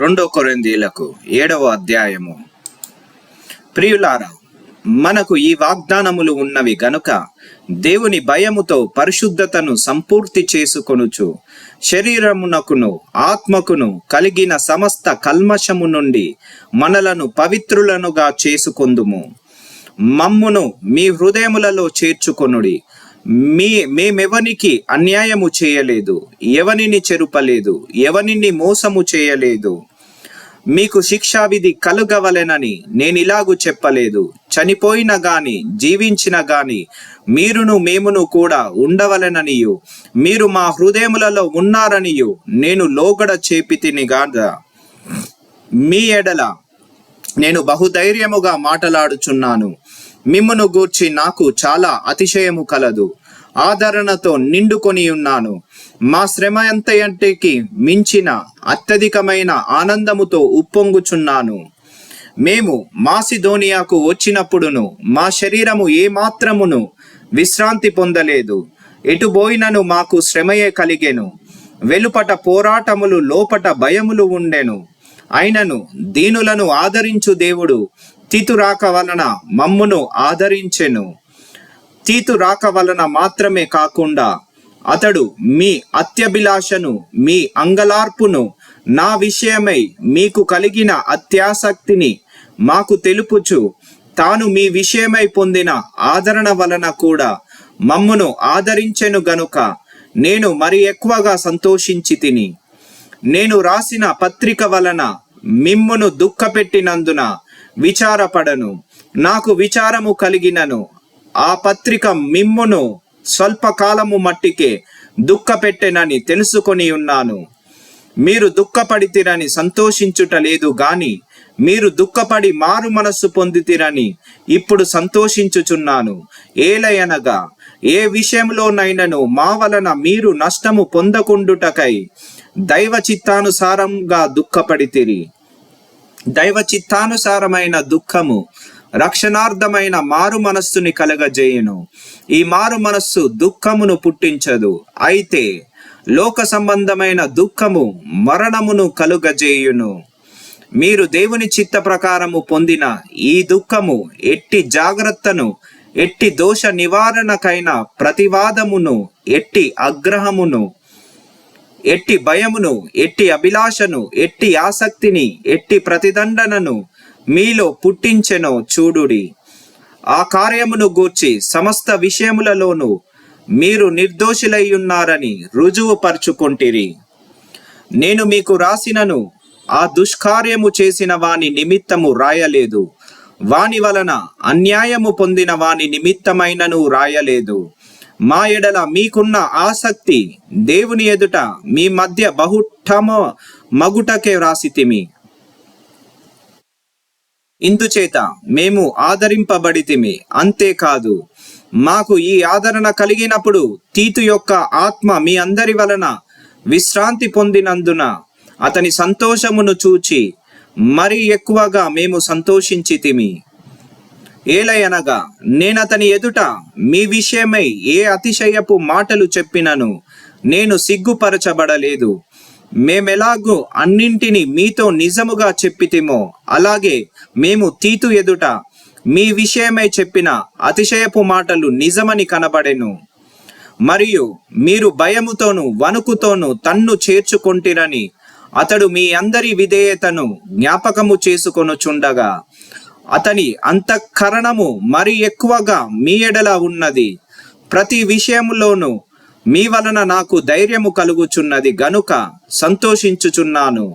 రెండో కొరిందీలకు ఏడవ అధ్యాయము. ప్రియులారా మనకు ఈ వాగ్దానములు ఉన్నవి గనుక దేవుని భయముతో పరిశుద్ధతను సంపూర్తి చేసుకొనుచు శరీరమునకును ఆత్మకును కలిగిన సమస్త కల్మషము నుండి మనలను పవిత్రులనుగా చేసుకొందుము. మమ్మును మీ హృదయములలో చేర్చుకొనుడి. మీ మేమెవనికి అన్యాయము చేయలేదు ఎవనిని చెరుపలేదు ఎవనిని మోసము చేయలేదు. మీకు శిక్షావిధి కలుగవలెనని నేనిలాగు చెప్పలేదు. చనిపోయిన గాని జీవించిన గాని మీరును మేమును కూడా ఉండవలెననియు. మీరు మా హృదయములలో ఉన్నారనియు. నేను లోగడ చేపితిని గాదా మీ ఎడల నేను బహుధైర్యముగా మాటలాడుచున్నాను. మిమ్మను గూర్చి నాకు చాలా అతిశయము కలదు. ఆదరణతో నిండుకొని ఉన్నాను. మా శ్రమ ఎంతయంటికి మించిన అత్యధికమైన ఆనందముతో ఉప్పొంగుచున్నాను. మేము మాసిధోనియాకు వచ్చినప్పుడును మా శరీరము ఏమాత్రమును విశ్రాంతి పొందలేదు. ఎటుబోయినను మాకు శ్రమయే కలిగెను. వెలుపట పోరాటములు లోపట భయములు ఉండెను. అయినను దీనులను ఆదరించు దేవుడు తీతు రాక వలన మమ్మును ఆదరించెను. తీతు రాక వలన మాత్రమే కాకుండా అతడు మీ అత్యభిలాషను మీ అంగలార్పును నా విషయమై మీకు కలిగిన అత్యాసక్తిని మాకు తెలుపుచు తాను మీ విషయమై పొందిన ఆదరణ వలన కూడా మమ్మును ఆదరించెను గనుక నేను మరి ఎక్కువగా సంతోషించి తిని. నేను రాసిన పత్రిక వలన మిమ్మును దుఃఖపెట్టినందున విచారపడను. నాకు విచారము కలిగినను. ఆ పత్రిక మిమ్మును స్వల్పకాలము మట్టికే దుఃఖపెట్టెనని తెలుసుకొని ఉన్నాను. మీరు దుఃఖపడితిరని సంతోషించుట లేదు గాని మీరు దుఃఖపడి మారు మనస్సు పొందితిరని ఇప్పుడు సంతోషించుచున్నాను. ఏలయనగా ఏ విషయంలోనైనను మా వలన మీరు నష్టము పొందకుండుటకై దైవ చిత్తానుసారంగా దుఃఖపడితిరి. దైవ చిత్తానుసారమైన దుఃఖము రక్షణార్థమైన మారు మనస్సుని కలగజేయును. ఈ మారు మనస్సు దుఃఖమును పుట్టించదు. అయితే లోక సంబంధమైన దుఃఖము మరణమును కలుగజేయును. మీరు దేవుని చిత్త ప్రకారము పొందిన ఈ దుఃఖము ఎట్టి జాగ్రత్తను ఎట్టి దోష నివారణకైన ప్రతివాదమును ఎట్టి అగ్రహమును ఎట్టి భయమును ఎట్టి అభిలాషను ఎట్టి ఆసక్తిని ఎట్టి ప్రతిదండనను మీలో పుట్టించెనో చూడుడి. ఆ కార్యమును గూర్చి సమస్త విషయములలోనూ మీరు నిర్దోషులై ఉన్నారని రుజువుపరుచుకొంటిరి. నేను మీకు రాసినను ఆ దుష్కార్యము చేసిన వాని నిమిత్తము రాయలేదు. వాని వలన అన్యాయము పొందిన వాని నిమిత్తమైనను రాయలేదు. మా ఎడల మీకున్న ఆసక్తి దేవుని ఎదుట మీ మధ్య బహుట్టమ మగుటకే వ్రాసితిమి. ఇందుచేత మేము ఆదరింపబడితిమి. అంతేకాదు మాకు ఈ ఆదరణ కలిగినప్పుడు తీతు యొక్క ఆత్మ మీ అందరి వలన విశ్రాంతి పొందినందున అతని సంతోషమును చూచి మరి ఎక్కువగా మేము సంతోషించితిమి. ఏలయనగా నేనతని ఎదుట మీ విషయమై ఏ అతిశయపు మాటలు చెప్పినను నేను సిగ్గుపరచబడలేదు. మేమెలాగూ అన్నింటిని మీతో నిజముగా చెప్పితిమో అలాగే మేము తీతు ఎదుట మీ విషయమై చెప్పిన అతిశయపు మాటలు నిజమని కనబడెను. మరియు మీరు భయముతోను వణుకుతోను తన్ను చేర్చుకొంటిరని అతడు మీ అందరి విధేయతను జ్ఞాపకము చేసుకొనుచుండగా అతని అంతఃకరణము మరి ఎక్కువగా మీ ఎడల ఉన్నది. ప్రతి విషయములోనూ మీ వలన నాకు ధైర్యము కలుగుచున్నది గనుక సంతోషించుచున్నాను.